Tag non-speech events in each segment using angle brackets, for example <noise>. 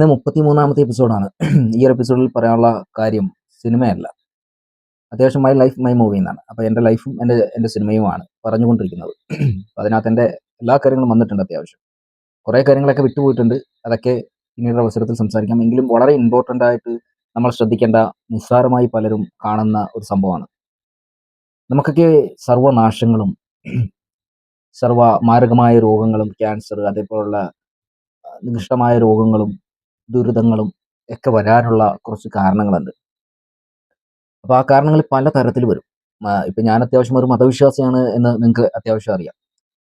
ഇന്ന് മുപ്പത്തി മൂന്നാമത്തെ എപ്പിസോഡാണ് <clears throat> ഈ ഒരു എപ്പിസോഡിൽ പറയാനുള്ള കാര്യം സിനിമയല്ല. അത്യാവശ്യം മൈ ലൈഫ് മൈ മൂവി എന്നാണ്. അപ്പോൾ എന്റെ ലൈഫും എന്റെ എന്റെ സിനിമയുമാണ് പറഞ്ഞുകൊണ്ടിരിക്കുന്നത്. <clears throat> അതിനകത്ത് എന്റെ എല്ലാ കാര്യങ്ങളും വന്നിട്ടുണ്ട് അത്യാവശ്യം. കുറേ കാര്യങ്ങളൊക്കെ വിട്ടുപോയിട്ടുണ്ട്. അതൊക്കെ പിന്നീട് അവസരത്തിൽ സംസാരിക്കാം. എങ്കിലും വളരെ ഇമ്പോർട്ടന്റ് ആയിട്ട് നമ്മൾ ശ്രദ്ധിക്കേണ്ട നിസ്സാരമായി പലരും കാണുന്ന ഒരു സംഭവമാണ്. നമുക്കൊക്കെ സർവനാശങ്ങളും <clears throat> സർവ മാരകമായ രോഗങ്ങളും ക്യാൻസർ അതേപോലുള്ള നികൃഷ്ടമായ രോഗങ്ങളും ദുരിതങ്ങളും ഒക്കെ വരാനുള്ള കുറച്ച് കാരണങ്ങളുണ്ട്. അപ്പോൾ ആ കാരണങ്ങൾ പല തരത്തിൽ വരും. ഇപ്പം ഞാൻ അത്യാവശ്യം ഒരു മതവിശ്വാസിയാണ് എന്ന് നിങ്ങൾക്ക് അത്യാവശ്യം അറിയാം.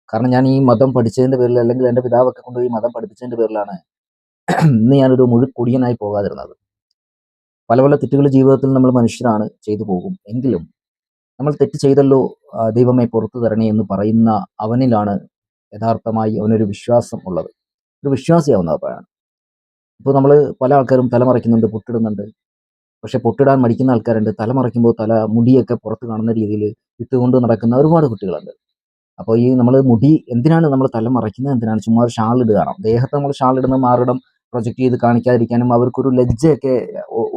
കാരണം ഞാൻ ഈ മതം പഠിച്ചതിന്റെ പേരിൽ അല്ലെങ്കിൽ എന്റെ പിതാവൊക്കെ കൊണ്ട് ഈ മതം പഠിപ്പിച്ചതിന്റെ പേരിലാണ് ഇന്ന് ഞാനൊരു മുഴുക്കുടിയനായി പോകാതിരുന്നത്. പല പല തെറ്റുകൾ ജീവിതത്തിൽ നമ്മൾ മനുഷ്യരാണ് ചെയ്തു പോകും. എങ്കിലും നമ്മൾ തെറ്റ് ചെയ്തല്ലോ ദൈവമേ പുറത്തു തരണേ എന്ന് പറയുന്ന അവനിലാണ് യഥാർത്ഥമായി അവനൊരു വിശ്വാസം ഉള്ളത്. ഒരു വിശ്വാസിയാവുന്ന അപ്പോഴാണ്. ഇപ്പോൾ നമ്മൾ പല ആൾക്കാരും തലമറയ്ക്കുന്നുണ്ട് പൊട്ടിടുന്നുണ്ട്. പക്ഷെ പൊട്ടിടാൻ മടിക്കുന്ന ആൾക്കാരുണ്ട്. തലമറയ്ക്കുമ്പോൾ തല മുടിയൊക്കെ പുറത്ത് കാണുന്ന രീതിയിൽ ഇട്ടുകൊണ്ട് നടക്കുന്ന ഒരുപാട് കുട്ടികളുണ്ട്. അപ്പോൾ ഈ നമ്മൾ മുടി എന്തിനാണ് നമ്മൾ തല മറയ്ക്കുന്നത് എന്തിനാണ് ചുമ്മാ ഒരു ഷാൾ ഇടുകയാണ് ദേഹത്ത് നമ്മൾ ഷാൾ ഇടുന്ന മാറിടം പ്രൊജക്റ്റ് ചെയ്ത് കാണിക്കാതിരിക്കാനും അവർക്കൊരു ലജ്ജയൊക്കെ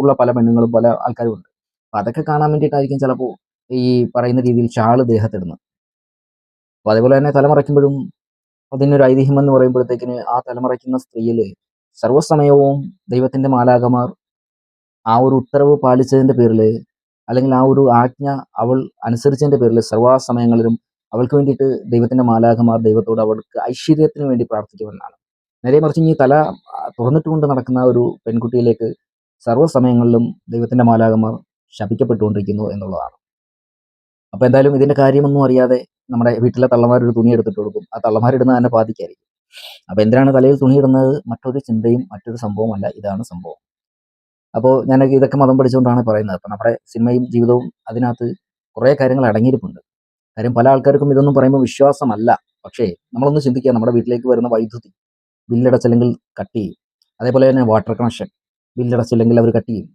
ഉള്ള പല പെണ്ണുങ്ങളും പല ആൾക്കാരും ഉണ്ട്. അപ്പം അതൊക്കെ കാണാൻ വേണ്ടിയിട്ടായിരിക്കും ചിലപ്പോൾ ഈ പറയുന്ന രീതിയിൽ ഷാൾ ദേഹത്തിടുന്നത് അപ്പോൾ അതേപോലെ തന്നെ തലമറയ്ക്കുമ്പോഴും അതിനൊരു ഐതിഹ്യം എന്ന് പറയുമ്പോഴത്തേക്കിന് ആ തലമറയ്ക്കുന്ന സ്ത്രീയിൽ സർവസമയവും ദൈവത്തിന്റെ മാലാകമാർ ആ ഒരു ഉത്തരവ് പാലിച്ചതിന്റെ പേരിൽ അല്ലെങ്കിൽ ആ ഒരു ആജ്ഞ അവൾ അനുസരിച്ചതിന്റെ പേരിൽ സർവസമയങ്ങളിലും അവൾക്ക് വേണ്ടിയിട്ട് ദൈവത്തിന്റെ മാലാകമാർ ദൈവത്തോട് അവൾക്ക് ഐശ്വര്യത്തിന് വേണ്ടി പ്രാർത്ഥിക്കുമെന്നാണ്. നേരെ മറിച്ച് ഈ തല തുറന്നിട്ടുകൊണ്ട് നടക്കുന്ന ഒരു പെൺകുട്ടിയിലേക്ക് സർവസമയങ്ങളിലും ദൈവത്തിന്റെ മാലാകമാർ ശപിക്കപ്പെട്ടുകൊണ്ടിരിക്കുന്നു എന്നുള്ളതാണ്. അപ്പോൾ എന്തായാലും ഇതിന്റെ കാര്യമൊന്നും അറിയാതെ നമ്മുടെ വീട്ടിലെ തള്ളമാരൊരു തുണി എടുത്തിട്ട് കൊടുക്കും. ആ തള്ളമാരിടുന്ന തന്നെ പാതിക്കായിരിക്കും അപ്പൊ എന്തിനാണ് തലയിൽ തുണിയിടുന്നത് മറ്റൊരു ചിന്തയും മറ്റൊരു സംഭവമല്ല ഇതാണ് സംഭവം. അപ്പോൾ ഞാൻ ഇതൊക്കെ മതം പഠിച്ചുകൊണ്ടാണ് പറയുന്നത്. അപ്പം നമ്മുടെ സിനിമയും ജീവിതവും അതിനകത്ത് കുറേ കാര്യങ്ങൾ അടങ്ങിയിരിപ്പുണ്ട്. കാര്യം പല ആൾക്കാർക്കും ഇതൊന്നും പറയുമ്പോൾ വിശ്വാസമല്ല. പക്ഷേ നമ്മളൊന്ന് ചിന്തിക്കുക. നമ്മുടെ വീട്ടിലേക്ക് വരുന്ന വൈദ്യുതി ബില്ലടച്ചില്ലെങ്കിൽ കട്ട് ചെയ്യും. അതേപോലെ തന്നെ വാട്ടർ കണക്ഷൻ ബില്ലടച്ചില്ലെങ്കിൽ അവർ കട്ട് ചെയ്യും.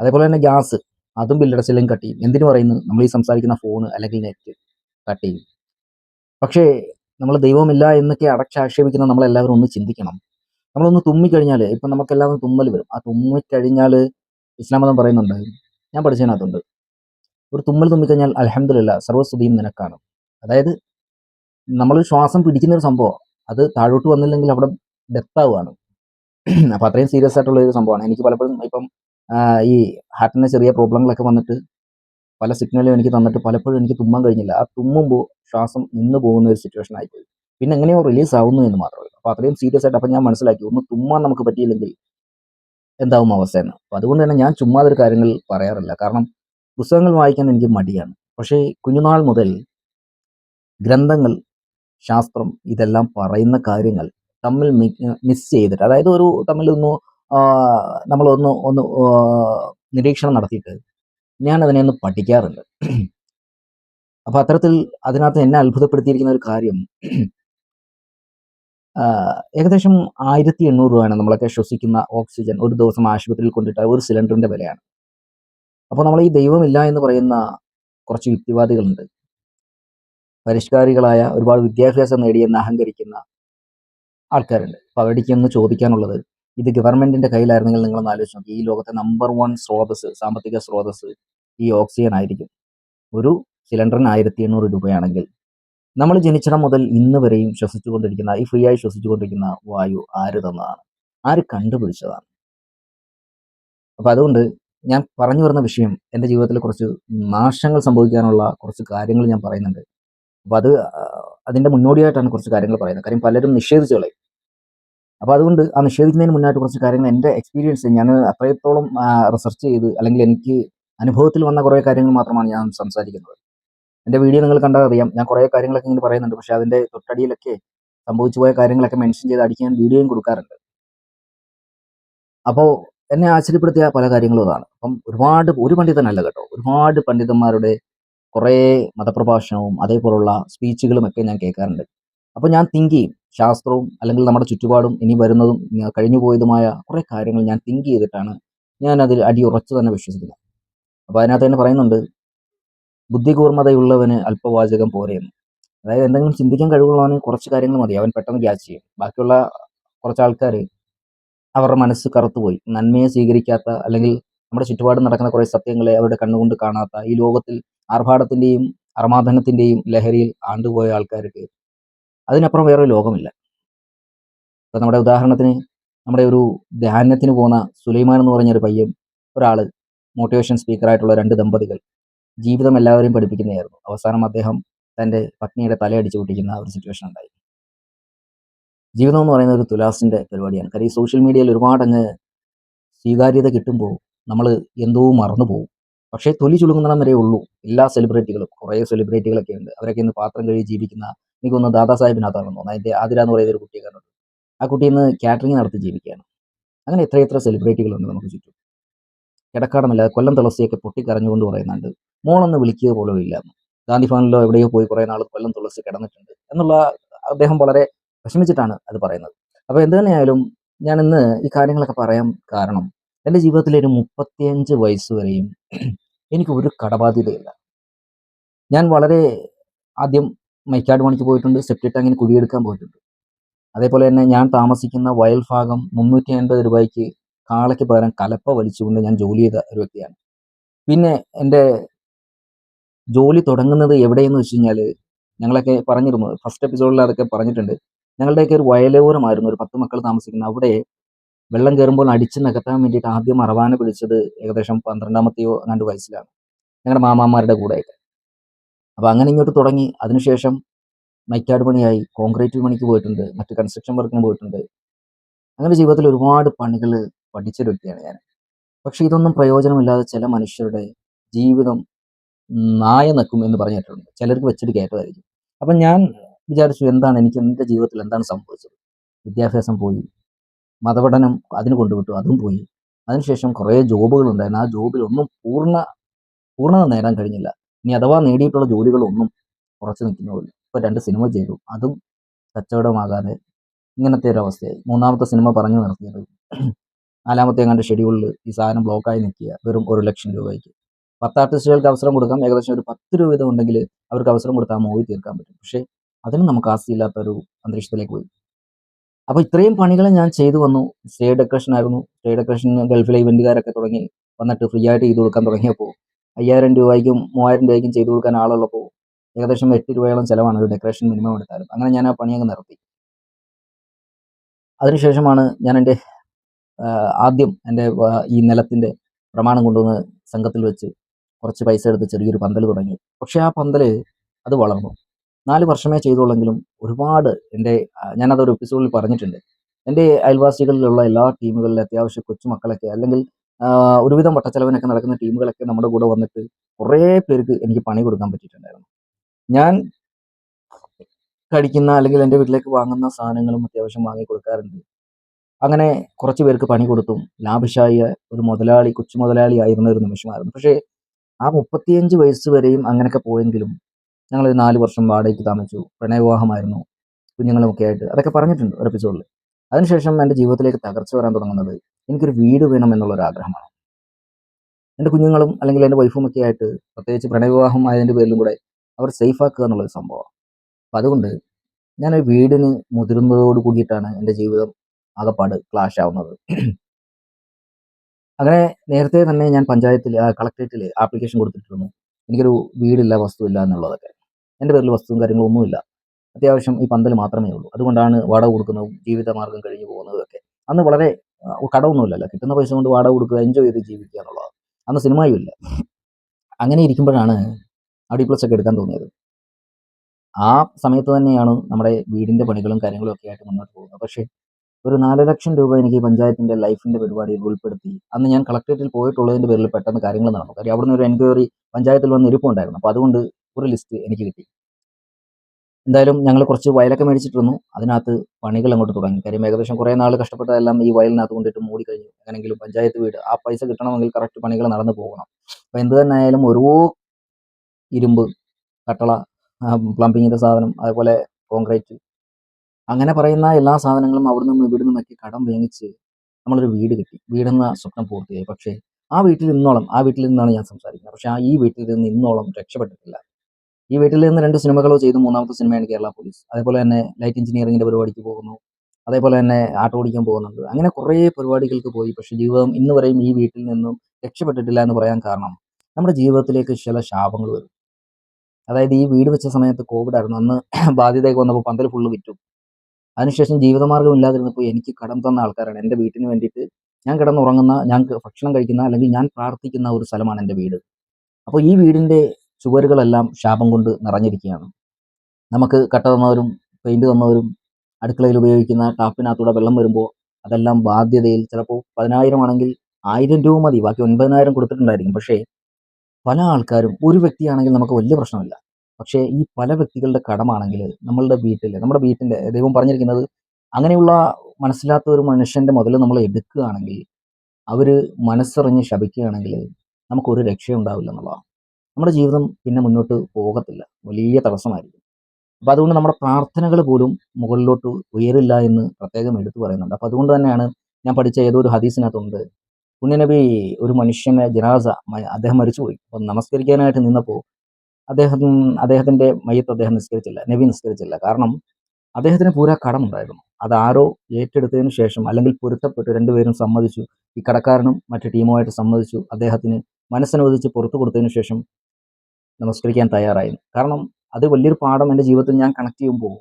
അതേപോലെ തന്നെ ഗ്യാസ് അതും ബില്ലടച്ചില്ലെങ്കിൽ കട്ട് ചെയ്യും. എന്തിനു പറയുന്നു നമ്മൾ ഈ സംസാരിക്കുന്ന ഫോൺ അല്ലെങ്കിൽ നെറ്റ് കട്ട് ചെയ്യും. പക്ഷേ നമ്മൾ ദൈവമില്ല എന്നൊക്കെ അടച്ചാക്ഷേപിക്കുന്ന നമ്മളെല്ലാവരും ഒന്ന് ചിന്തിക്കണം. നമ്മളൊന്ന് തുമ്മിക്കഴിഞ്ഞാൽ ഇപ്പം നമുക്കെല്ലാവരും തുമ്മൽ വരും. ആ തുമ്മിക്കഴിഞ്ഞാൽ ഇസ്ലാം മതം പറയുന്നുണ്ട് ഞാൻ പഠിച്ചതിനകത്തുണ്ട്. ഒരു തുമ്മൽ തുമ്മിക്കഴിഞ്ഞാൽ അലഹമില്ല സർവസ്തുതിയും നിനക്കാണ്. അതായത് നമ്മൾ ശ്വാസം പിടിക്കുന്ന ഒരു സംഭവം അത് താഴോട്ട് വന്നില്ലെങ്കിൽ അവിടെ ഡെത്ത് ആവുകയാണ് അപ്പം അത്രയും സീരിയസ് ആയിട്ടുള്ള ഒരു സംഭവമാണ്. എനിക്ക് പലപ്പോഴും ഇപ്പം ഈ ഹാർട്ടിന് ചെറിയ പ്രോബ്ലങ്ങളൊക്കെ വന്നിട്ട് പല സിഗ്നലും എനിക്ക് തന്നിട്ട് പലപ്പോഴും എനിക്ക് തുമ്മാൻ കഴിഞ്ഞില്ല. ആ തുമ്മുമ്പോൾ ശ്വാസം നിന്ന് പോകുന്ന ഒരു സിറ്റുവേഷൻ ആയിപ്പോയി. പിന്നെ എങ്ങനെയോ റിലീസ് ആവുന്നു എന്ന് മാത്രമേ അപ്പോൾ അത്രയും സീരിയസ് ആയിട്ട് അപ്പം ഞാൻ മനസ്സിലാക്കി ഒന്ന് തുമ്മാൻ നമുക്ക് പറ്റിയില്ലെങ്കിൽ എന്താവും അവസ്ഥ എന്ന്. അപ്പോൾ അതുകൊണ്ട് തന്നെ ഞാൻ ചുമ്മാതൊരു കാര്യങ്ങൾ പറയാറില്ല. കാരണം പുസ്തകങ്ങൾ വായിക്കാൻ എനിക്ക് മടിയാണ്. പക്ഷേ കുഞ്ഞുനാൾ മുതൽ ഗ്രന്ഥങ്ങൾ ശാസ്ത്രം ഇതെല്ലാം പറയുന്ന കാര്യങ്ങൾ തമ്മിൽ മിസ് ചെയ്തിട്ട് അതായത് ഒരു തമ്മിൽ ഒന്ന് നമ്മളൊന്ന് ഒന്ന് നിരീക്ഷണം നടത്തിയിട്ട് ഞാൻ അതിനെ ഒന്ന് പഠിക്കാറുണ്ട്. അപ്പൊ അത്തരത്തിൽ അതിനകത്ത് എന്നെ അത്ഭുതപ്പെടുത്തിയിരിക്കുന്ന ഒരു കാര്യം ഏകദേശം ആയിരത്തി എണ്ണൂറ് രൂപയാണ് നമ്മളൊക്കെ ശ്വസിക്കുന്ന ഓക്സിജൻ ഒരു ദിവസം ആശുപത്രിയിൽ കൊണ്ടിട്ട ഒരു സിലിണ്ടറിന്റെ വിലയാണ്. അപ്പോൾ നമ്മൾ ഈ ദൈവമില്ല എന്ന് പറയുന്ന കുറച്ച് യുക്തിവാദികളുണ്ട്. പരിഷ്കാരികളായ ഒരുപാട് വിദ്യാഭ്യാസം നേടിയെന്ന് അഹങ്കരിക്കുന്ന ആൾക്കാരുണ്ട്. അപ്പോൾ അവരുടേക്ക് ഒന്ന് ചോദിക്കാനുള്ളത് ഇത് ഗവൺമെന്റിന്റെ കയ്യിലായിരുന്നെങ്കിൽ നിങ്ങൾ ആലോചിച്ച് നോക്കി. ഈ ലോകത്തെ നമ്പർ വൺ സ്രോതസ് സാമ്പത്തിക സ്രോതസ് ഈ ഓക്സിജൻ ആയിരിക്കും. ഒരു സിലിണ്ടറിന് ആയിരത്തി എണ്ണൂറ് രൂപയാണെങ്കിൽ നമ്മൾ ജനിച്ചിടം മുതൽ ഇന്ന് വരെയും ശ്വസിച്ചുകൊണ്ടിരിക്കുന്ന ഈ ഫ്രീ ആയി ശ്വസിച്ചുകൊണ്ടിരിക്കുന്ന വായു ആര് തന്നതാണ്? ആര് കണ്ടുപിടിച്ചതാണ്? അപ്പൊ അതുകൊണ്ട് ഞാൻ പറഞ്ഞു വരുന്ന വിഷയം എന്റെ ജീവിതത്തിൽ കുറച്ച് നാശങ്ങൾ സംഭവിക്കാനുള്ള കുറച്ച് കാര്യങ്ങൾ ഞാൻ പറയുന്നുണ്ട്. അപ്പൊ അത് അതിന്റെ മുന്നോടിയായിട്ടാണ് കുറച്ച് കാര്യങ്ങൾ പറയുന്നത്. കാര്യം പലരും നിഷേധിച്ചു കളയും അപ്പൊ അതുകൊണ്ട് ആ നിഷേധിക്കുന്നതിന് മുന്നായിട്ട് കുറച്ച് കാര്യങ്ങൾ എന്റെ എക്സ്പീരിയൻസ് ഞാൻ അത്രയത്തോളം റിസർച്ച് ചെയ്ത് അല്ലെങ്കിൽ എനിക്ക് അനുഭവത്തിൽ വന്ന കുറേ കാര്യങ്ങൾ മാത്രമാണ് ഞാൻ സംസാരിക്കുന്നത്. എന്റെ വീഡിയോ നിങ്ങൾ കണ്ടാൽ അറിയാം. ഞാൻ കുറേ കാര്യങ്ങളൊക്കെ ഇങ്ങനെ പറയുന്നുണ്ട്. പക്ഷെ അതിന്റെ തൊട്ടടിയിലൊക്കെ സംഭവിച്ചു പോയ കാര്യങ്ങളൊക്കെ മെൻഷൻ ചെയ്ത് അടിക്കാൻ വീഡിയോയും കൊടുക്കാറുണ്ട്. അപ്പോൾ എന്നെ ആശ്ചര്യപ്പെടുത്തിയ പല കാര്യങ്ങളും അതാണ്. അപ്പം ഒരുപാട് ഒരു പണ്ഡിതനല്ല കേട്ടോ. ഒരുപാട് പണ്ഡിതന്മാരുടെ കുറേ മതപ്രഭാഷണവും അതേപോലുള്ള സ്പീച്ചുകളും ഒക്കെ ഞാൻ കേൾക്കാറുണ്ട്. അപ്പോൾ ഞാൻ തിങ്ക് ചെയ്യും. ശാസ്ത്രവും അല്ലെങ്കിൽ നമ്മുടെ ചുറ്റുപാടും ഇനി വരുന്നതും കഴിഞ്ഞു പോയതുമായ കുറേ കാര്യങ്ങൾ ഞാൻ തിങ്ക് ചെയ്തിട്ടാണ് ഞാൻ അതിൽ അടി ഉറച്ചു തന്നെ വിശ്വസിക്കുന്നത്. അപ്പോൾ അതിനകത്ത് തന്നെ പറയുന്നുണ്ട് ബുദ്ധികൂർമ്മതയുള്ളവന് അല്പവാചകം പോരെയെന്ന് അതായത് എന്തെങ്കിലും ചിന്തിക്കാൻ കഴിവുള്ളവന് കുറച്ച് കാര്യങ്ങൾ മതി അവൻ പെട്ടെന്ന് ക്യാച്ച് ചെയ്യും. ബാക്കിയുള്ള കുറച്ച് ആൾക്കാർ അവരുടെ മനസ്സ് കറുത്തുപോയി. നന്മയെ സ്വീകരിക്കാത്ത അല്ലെങ്കിൽ നമ്മുടെ ചുറ്റുപാടും നടക്കുന്ന കുറേ സത്യങ്ങളെ അവരുടെ കണ്ണുകൊണ്ട് കാണാത്ത ഈ ലോകത്തിൽ ആർഭാടത്തിന്റെയും അർമാദനത്തിന്റെയും ലഹരിയിൽ ആണ്ടുപോയ ആൾക്കാർക്ക് അതിനപ്പുറം വേറൊരു ലോകമില്ല. ഇപ്പം നമ്മുടെ ഉദാഹരണത്തിന് നമ്മുടെ ഒരു ധ്യാനത്തിന് പോകുന്ന സുലൈമാൻ എന്ന് പറഞ്ഞൊരു പയ്യൻ ഒരാൾ മോട്ടിവേഷൻ സ്പീക്കറായിട്ടുള്ള രണ്ട് ദമ്പതികൾ ജീവിതം എല്ലാവരെയും പഠിപ്പിക്കുന്നതായിരുന്നു. അവസാനം അദ്ദേഹം തന്റെ പത്നിയുടെ തലയടിച്ചു പൊട്ടിക്കുന്ന ഒരു സിറ്റുവേഷൻ ഉണ്ടായി. ജീവിതം എന്ന് പറയുന്നത് ഒരു തുലാസിന്റെ പരിപാടിയാണ്. കാര്യം സോഷ്യൽ മീഡിയയിൽ ഒരുപാട് അങ്ങ് സ്വീകാര്യത കിട്ടുമ്പോൾ നമ്മൾ എന്തോ മറന്നു പോകും. പക്ഷേ തൊലി വരെ ഉള്ളൂ. എല്ലാ സെലിബ്രിറ്റികളും കുറേ സെലിബ്രിറ്റികളൊക്കെ ഉണ്ട്. അവരൊക്കെ ഇന്ന് പാത്രം കഴുകി ജീവിക്കുന്ന എനിക്കൊന്ന് ദാദാ സാഹിബിനകത്താണെന്ന് തോന്നുന്നു. അതിന്റെ ആതിര എന്ന് പറയുന്ന ഒരു കുട്ടിയെ കണ്ടിട്ടുണ്ട്. ആ കുട്ടി ഇന്ന് കാറ്ററിംഗ് നടത്തി ജീവിക്കുകയാണ്. അങ്ങനെ എത്ര എത്ര സെലിബ്രിറ്റികളുണ്ട് നമുക്ക് ചുറ്റും. കിടക്കാടമല്ല കൊല്ലം തുളസിയൊക്കെ പൊട്ടിക്കരഞ്ഞുകൊണ്ട് പറയുന്നുണ്ട് മോളൊന്ന് വിളിക്കുക പോലും ഇല്ല. ഗാന്ധി ഭവനിലോ എവിടെയോ പോയി കുറേ നാൾ കൊല്ലം തുളസി കിടന്നിട്ടുണ്ട്. എന്നുള്ള അദ്ദേഹം വളരെ വിഷമിച്ചിട്ടാണ് അത് പറയുന്നത്. അപ്പോൾ എന്ത് തന്നെയായാലും ഞാൻ ഇന്ന് ഈ കാര്യങ്ങളൊക്കെ പറയാൻ കാരണം എന്റെ ജീവിതത്തിലെ ഒരു മുപ്പത്തിയഞ്ച് വയസ്സ് വരെയും എനിക്ക് ഒരു കടബാധ്യതയില്ല. ഞാൻ വളരെ ആദ്യം മൈക്കാട് പണിക്ക് പോയിട്ടുണ്ട് സെപ്റ്റി ടാങ്കിന് കുഴിയെടുക്കാൻ പോയിട്ടുണ്ട്. അതേപോലെ തന്നെ ഞാൻ താമസിക്കുന്ന വയൽ ഭാഗം മുന്നൂറ്റി അൻപത് രൂപയ്ക്ക് കാളയ്ക്ക് പകരം കലപ്പ വലിച്ചുകൊണ്ട് ഞാൻ ജോലി ചെയ്ത ഒരു വ്യക്തിയാണ്. പിന്നെ എന്റെ ജോലി തുടങ്ങുന്നത് എവിടെയെന്ന് വെച്ച് കഴിഞ്ഞാൽ ഞങ്ങളൊക്കെ പറഞ്ഞിരുന്നു ഫസ്റ്റ് എപ്പിസോഡിൽ അതൊക്കെ പറഞ്ഞിട്ടുണ്ട്. ഞങ്ങളുടെയൊക്കെ ഒരു വയലോരമായിരുന്നു ഒരു പത്ത് മക്കൾ താമസിക്കുന്ന അവിടെ വെള്ളം കയറുമ്പോൾ അടിച്ച് നികത്താൻ വേണ്ടിയിട്ട് ആദ്യം അറവാന പിടിച്ചത് ഏകദേശം പന്ത്രണ്ടാമത്തെയോ അങ്ങാണ്ട് വയസ്സിലാണ്. ഞങ്ങളുടെ മാമാമാരുടെ കൂടെയൊക്കെ. അപ്പോൾ അങ്ങനെ ഇങ്ങോട്ട് തുടങ്ങി. അതിനുശേഷം മൈക്കാട് പണിയായി. കോൺക്രീറ്റ് പണിക്ക് പോയിട്ടുണ്ട്. മറ്റ് കൺസ്ട്രക്ഷൻ വർക്കിന് പോയിട്ടുണ്ട്. അങ്ങനെ ജീവിതത്തിൽ ഒരുപാട് പണികൾ പഠിച്ചൊരു വ്യക്തിയാണ് ഞാൻ. പക്ഷെ ഇതൊന്നും പ്രയോജനമില്ലാതെ ചില മനുഷ്യരുടെ ജീവിതം നായ നിൽക്കും എന്ന് പറഞ്ഞിട്ടുണ്ട്. ചിലർക്ക് വെച്ചിട്ട് കയറ്റമായിരിക്കും. അപ്പം ഞാൻ വിചാരിച്ചു എന്താണ് എനിക്ക് എന്റെ ജീവിതത്തിൽ എന്താണ് സംഭവിച്ചത്? വിദ്യാഭ്യാസം പോയി. മതപഠനം അതിന് കൊണ്ടുവിട്ടു. അതും പോയി. അതിനുശേഷം കുറേ ജോബുകൾ ഉണ്ടായിരുന്നു. ആ ജോബിലൊന്നും പൂർണ പൂർണത നേടാൻ കഴിഞ്ഞില്ല. ഇനി അഥവാ നേടിയിട്ടുള്ള ജോലികളൊന്നും കുറച്ച് നിൽക്കുന്നതല്ല ഇപ്പോൾ രണ്ട് സിനിമ ചെയ്തു. അതും കച്ചവടമാകാതെ ഇങ്ങനത്തെ ഒരു അവസ്ഥയായി. മൂന്നാമത്തെ സിനിമ പറഞ്ഞു നിർത്തിയത് <clears throat> നാലാമത്തെ എങ്ങാണ്ട് ഷെഡ്യൂളിൽ ഈ സാധനം ബ്ലോക്കായി നിൽക്കുക. വെറും ഒരു ലക്ഷം രൂപയ്ക്ക്. പത്ത് ആർട്ടിസ്റ്റുകൾക്ക് അവസരം കൊടുക്കാം. ഏകദേശം ഒരു പത്ത് രൂപ വീതം ഉണ്ടെങ്കിൽ അവർക്ക് അവസരം കൊടുത്താൽ മൂവി തീർക്കാൻ പറ്റും. പക്ഷേ അതിനും നമുക്ക് ആസ്തിയില്ലാത്ത ഒരു അന്തരീക്ഷത്തിലേക്ക് പോയി. അപ്പോൾ ഇത്രയും പണികൾ ഞാൻ ചെയ്തു വന്നു. സ്റ്റേ ഡെക്കറേഷൻ ആയിരുന്നു. സ്റ്റേ ഡെക്കറേഷൻ ഗൾഫിലെ ഇവന്റുകാരൊക്കെ തുടങ്ങി. വന്നിട്ട് ഫ്രീ ആയിട്ട് ചെയ്തു കൊടുക്കാൻ തുടങ്ങിയപ്പോൾ അയ്യായിരം രൂപയ്ക്കും മൂവായിരം രൂപയ്ക്കും ചെയ്തു കൊടുക്കാൻ ആളുള്ളപ്പോൾ ഏകദേശം എട്ട് രൂപയോളം ചിലവാണ് ഒരു ഡെക്കറേഷൻ മിനിമം എടുത്താലും. അങ്ങനെ ഞാൻ ആ പണി അങ്ങ് നിർത്തി. അതിനുശേഷമാണ് ഞാൻ എന്റെ ആദ്യം എന്റെ ഈ നിലത്തിന്റെ പ്രമാണം കൊണ്ടുവന്ന് സംഘത്തിൽ വെച്ച് കുറച്ച് പൈസ എടുത്ത് ചെറിയൊരു പന്തൽ തുടങ്ങി. പക്ഷേ ആ പന്തൽ അത് വളർന്നു. നാല് വർഷമേ ചെയ്തുള്ളെങ്കിലും ഒരുപാട് എന്റെ ഞാനതൊരു എപ്പിസോഡിൽ പറഞ്ഞിട്ടുണ്ട്. എന്റെ അയൽവാസികളിലുള്ള എല്ലാ ടീമുകളിലെ അത്യാവശ്യം കൊച്ചുമക്കളൊക്കെ അല്ലെങ്കിൽ ഒരുവിധം വട്ടച്ചെലവിനൊക്കെ നടക്കുന്ന ടീമുകളൊക്കെ നമ്മുടെ കൂടെ വന്നിട്ട് കുറേ പേർക്ക് എനിക്ക് പണി കൊടുക്കാൻ പറ്റിയിട്ടുണ്ടായിരുന്നു. ഞാൻ കഴിക്കുന്ന അല്ലെങ്കിൽ എന്റെ വീട്ടിലേക്ക് വാങ്ങുന്ന സാധനങ്ങളും അത്യാവശ്യം വാങ്ങി കൊടുക്കാറുണ്ട്. അങ്ങനെ കുറച്ച് പേർക്ക് പണി കൊടുത്തും ലാഭിഷായ ഒരു മുതലാളി കൊച്ചു മുതലാളി ആയിരുന്ന ഒരു നിമിഷമായിരുന്നു. പക്ഷേ ആ മുപ്പത്തിയഞ്ച് വയസ്സ് വരെയും അങ്ങനെയൊക്കെ പോയെങ്കിലും ഞങ്ങൾ നാല് വർഷം വാടകയ്ക്ക് താമസിച്ചു. പ്രണയവിവാഹമായിരുന്നു. കുഞ്ഞുങ്ങളുമൊക്കെ ആയിട്ട് അതൊക്കെ പറഞ്ഞിട്ടുണ്ട് ഒരു എപ്പിസോഡിൽ അതിനുശേഷം എന്റെ ജീവിതത്തിലേക്ക് തകർച്ച വരാൻ തുടങ്ങുന്നത് എനിക്കൊരു വീട് വേണം എന്നുള്ളൊരു ആഗ്രഹമാണ് എന്റെ കുഞ്ഞുങ്ങളും അല്ലെങ്കിൽ എന്റെ വൈഫും ഒക്കെ ആയിട്ട് പ്രത്യേകിച്ച് പ്രണയവിവാഹം ആയതിന്റെ പേരിലും കൂടെ അവർ സേഫാക്കുക എന്നുള്ളൊരു സംഭവമാണ്. അപ്പം അതുകൊണ്ട് ഞാൻ ഒരു വീടിന് മുതിർന്നതോട് കൂടിയിട്ടാണ് എന്റെ ജീവിതം ആകപ്പാട് ക്ലാഷ് ആവുന്നത്. അങ്ങനെ നേരത്തെ തന്നെ ഞാൻ പഞ്ചായത്തിൽ കളക്ടറേറ്റിൽ ആപ്ലിക്കേഷൻ കൊടുത്തിട്ടിരുന്നു. എനിക്കൊരു വീടില്ല വസ്തുവില്ല എന്നുള്ളതൊക്കെ. എന്റെ പേരിൽ വസ്തുവും കാര്യങ്ങളും ഒന്നുമില്ല അത്യാവശ്യം ഈ പന്തൽ മാത്രമേ ഉള്ളൂ. അതുകൊണ്ടാണ് വാടക കൊടുക്കുന്നതും ജീവിതമാർഗം കഴിഞ്ഞു പോകുന്നതും ഒക്കെ. അന്ന് വളരെ കടമൊന്നുമില്ലല്ലോ. കിട്ടുന്ന പൈസ കൊണ്ട് വാടക കൊടുക്കുക എൻജോയ് ചെയ്ത് ജീവിക്കുക എന്നുള്ളത്. അന്ന് സിനിമയും ഇല്ല. അങ്ങനെ ഇരിക്കുമ്പോഴാണ് ഡി പ്ലസ് ഒക്കെ എടുക്കാൻ തോന്നിയത്. ആ സമയത്ത് തന്നെയാണ് നമ്മുടെ വീടിന്റെ പണികളും കാര്യങ്ങളും ഒക്കെ ആയിട്ട് മുന്നോട്ട് പോകുന്നത്. പക്ഷേ ഒരു നാല് ലക്ഷം രൂപ എനിക്ക് പഞ്ചായത്തിന്റെ ലൈഫിന്റെ പരിപാടിയിൽ ഉൾപ്പെടുത്തി അന്ന് ഞാൻ കളക്ടറേറ്റിൽ പോയിട്ടുള്ളതിന്റെ പേരിൽ പെട്ടെന്ന് കാര്യങ്ങൾ നടന്നു. കാര്യം അവിടുന്ന് ഒരു എൻക്വയറി പഞ്ചായത്തിൽ വന്ന് ഇരിപ്പുണ്ടായിരുന്നു. അപ്പോൾ അതുകൊണ്ട് ഒരു ലിസ്റ്റ് എനിക്ക് കിട്ടി. എന്തായാലും ഞങ്ങൾ കുറച്ച് വയലൊക്കെ മേടിച്ചിട്ടിരുന്നു. അതിനകത്ത് പണികൾ അങ്ങോട്ട് തുടങ്ങി. കാര്യം ഏകദേശം കുറേ നാൾ കഷ്ടപ്പെട്ടതെല്ലാം ഈ വയലിനകത്ത് കൊണ്ടിട്ട് മൂടി കഴിഞ്ഞു. എങ്ങനെങ്കിലും പഞ്ചായത്ത് വീട് ആ പൈസ കിട്ടണമെങ്കിൽ കറക്റ്റ് പണികൾ നടന്നു പോകണം. അപ്പോൾ എന്ത് തന്നെ ആയാലും ഓരോ ഇരുമ്പ് കട്ടള പ്ലംബിങ്ങിന്റെ സാധനം അതുപോലെ കോൺക്രീറ്റ് അങ്ങനെ പറയുന്ന എല്ലാ സാധനങ്ങളും അവിടെ നിന്നും ഇവിടെ നിന്നൊക്കെ കടം വേങ്ങിച്ച് നമ്മളൊരു വീട് കിട്ടി. വീടെന്ന സ്വപ്നം പൂർത്തിയായി. പക്ഷേ ആ വീട്ടിൽ നിന്നോളം ആ വീട്ടിൽ നിന്നാണ് ഞാൻ സംസാരിക്കുന്നത്. പക്ഷേ ആ ഈ വീട്ടിൽ നിന്ന് ഇന്നോളം രക്ഷപ്പെട്ടിട്ടില്ല. ഈ വീട്ടിൽ നിന്ന് രണ്ട് സിനിമകളോ ചെയ്തു. മൂന്നാമത്തെ സിനിമയാണ് കേരള പോലീസ്. അതേപോലെ തന്നെ ലൈറ്റ് എഞ്ചിനീയറിംഗിന്റെ പരിപാടിക്ക് പോകുന്നു. അതേപോലെ തന്നെ ആട്ടോ ഓടിക്കാൻ പോകുന്നുണ്ട്. അങ്ങനെ കുറേ പരിപാടികൾക്ക് പോയി. പക്ഷെ ജീവിതം ഇന്ന് വരെയും ഈ വീട്ടിൽ നിന്നും രക്ഷപ്പെട്ടിട്ടില്ല എന്ന് പറയാൻ കാരണം നമ്മുടെ ജീവിതത്തിലേക്ക് ചില ശാപങ്ങൾ വരും. അതായത് ഈ വീട് വെച്ച സമയത്ത് കോവിഡ് ആയിരുന്നു. അന്ന് <clears throat> ബാധ്യതയൊക്കെ വന്നപ്പോൾ പന്തൽ ഫുള്ള് വിറ്റു. അതിനുശേഷം ജീവിതമാർഗം ഇല്ലാതിരുന്നപ്പോൾ എനിക്ക് കടം തന്ന ആൾക്കാരാണ്. എന്റെ വീട്ടിന് വേണ്ടിയിട്ട് ഞാൻ കിടന്നുറങ്ങുന്ന ഞാൻ ഭക്ഷണം കഴിക്കുന്ന അല്ലെങ്കിൽ ഞാൻ പ്രാർത്ഥിക്കുന്ന ഒരു സ്ഥലമാണ് എന്റെ വീട്. അപ്പോൾ ഈ വീടിന്റെ ചുവരുകളെല്ലാം ശാപം കൊണ്ട് നിറഞ്ഞിരിക്കുകയാണ്. നമുക്ക് കട്ട തന്നവരും പെയിന്റ് തന്നവരും അടുക്കളയിൽ ഉപയോഗിക്കുന്ന ടാപ്പിനകത്തൂടെ വെള്ളം വരുമ്പോൾ അതെല്ലാം ബാധ്യതയിൽ ചിലപ്പോൾ പതിനായിരം ആണെങ്കിൽ ആയിരം രൂപ മതി ബാക്കി ഒൻപതിനായിരം കൊടുത്തിട്ടുണ്ടായിരിക്കും. പക്ഷേ പല ആൾക്കാരും ഒരു വ്യക്തിയാണെങ്കിൽ നമുക്ക് വലിയ പ്രശ്നമില്ല. പക്ഷേ ഈ പല വ്യക്തികളുടെ കടമാണെങ്കിൽ നമ്മളുടെ വീട്ടിൽ നമ്മുടെ വീട്ടിന്റെ ദൈവം പറഞ്ഞിരിക്കുന്നത് അങ്ങനെയുള്ള മനസ്സിലാത്ത ഒരു മനുഷ്യന്റെ മുതൽ നമ്മൾ എടുക്കുകയാണെങ്കിൽ അവർ മനസ്സറിഞ്ഞ് ശപിക്കുകയാണെങ്കിൽ നമുക്കൊരു രക്ഷയുണ്ടാവില്ല എന്നുള്ളതാണ്. നമ്മുടെ ജീവിതം പിന്നെ മുന്നോട്ട് പോകത്തില്ല. വലിയ തടസ്സമായിരിക്കും. അപ്പോൾ അതുകൊണ്ട് നമ്മുടെ പ്രാർത്ഥനകൾ പോലും മുകളിലോട്ട് ഉയരില്ല എന്ന് പ്രത്യേകം എടുത്തു പറയുന്നുണ്ട്. അപ്പോൾ അതുകൊണ്ട് തന്നെയാണ് ഞാൻ പഠിച്ച ഏതോ ഒരു ഹദീസിനകത്തുണ്ട്. പുണ്യനബി ഒരു മനുഷ്യനെ ജനാസ അദ്ദേഹം മരിച്ചുപോയി. അപ്പം നമസ്കരിക്കാനായിട്ട് നിന്നപ്പോൾ അദ്ദേഹം അദ്ദേഹത്തിന്റെ മയ്യത്ത് അദ്ദേഹം നിസ്കരിച്ചില്ല. നബി നിസ്കരിച്ചില്ല. കാരണം അദ്ദേഹത്തിന് പൂരാ കടമുണ്ടായിരുന്നു. അത് ആരോ ഏറ്റെടുത്തതിന് ശേഷം അല്ലെങ്കിൽ പൊരുത്തപ്പെട്ട് രണ്ടുപേരും സമ്മതിച്ചു. ഈ കടക്കാരനും മറ്റു ടീമുമായിട്ട് സമ്മതിച്ചു. അദ്ദേഹത്തിന് മനസ്സനുവദിച്ച് പുറത്തു കൊടുത്തതിന് ശേഷം നമസ്കരിക്കാൻ തയ്യാറായിരുന്നു. കാരണം അത് വലിയൊരു പാഠം എന്റെ ജീവിതത്തിൽ ഞാൻ കണക്ട് ചെയ്യുമ്പോൾ